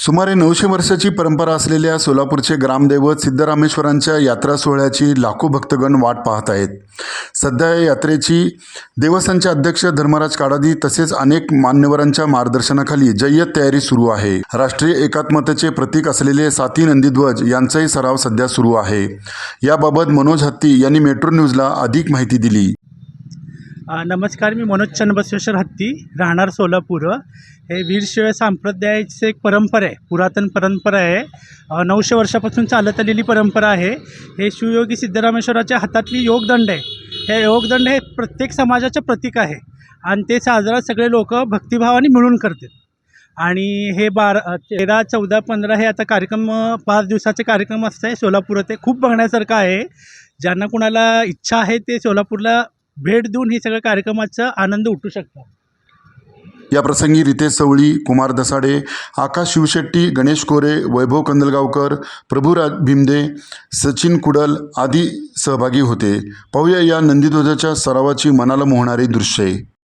सुमारे नऊशे वर्षाची परंपरा असलेल्या सोलापूरचे ग्रामदैवत सिद्धरामेश्वरांच्या यात्रा सोहळ्याची लाखो भक्तगण वाट पाहत आहेत. सध्या या यात्रेची देवस्थानचे अध्यक्ष धर्मराज काडादी तसेच अनेक मान्यवरांच्या मार्गदर्शनाखाली जय्यत तयारी सुरू आहे. राष्ट्रीय एकात्मतेचे प्रतीक असलेले साती नंदीध्वज यांचाही सराव सध्या सुरू आहे. याबाबत मनोज हत्ती यांनी मेट्रो न्यूजला अधिक माहिती दिली. नमस्कार मी मनोज चन्नबसवेश्वर हत्ती राहणार सोलापूर. हे वीरशिव संप्रदायाची एक परंपरा आहे पुरातन परंपरा आहे. नऊशे वर्षापासून चालत आलेली परंपरा आहे. हे शिवयोगी सिद्धरामेश्वराच्या हातातली योगदंड आहे. हे योगदंड हे प्रत्येक समाजाचं प्रतीक आहे. आणि ते साजरा सगळे लोक भक्तिभावाने मिळून करतात. आणि हे बारा तेरा चौदा पंधरा हे आता कार्यक्रम पाच दिवसाचे कार्यक्रम असतं आहे सोलापूर ते खूप बघण्यासारखं आहे. ज्यांना कुणाला इच्छा आहे ते सोलापूरला भेट देऊन हे सगळ्या कार्यक्रमाचा आनंद उठू शकतात. याप्रसंगी रितेश सवळी कुमार दसाडे आकाश शिवशेट्टी गणेश कोरे वैभव कंदलगावकर प्रभुराज भीमदे सचिन कुडल आदी सहभागी होते. पाहूया या नंदीध्वजाच्या सरावाची मनाला मोहणारी दृश्ये.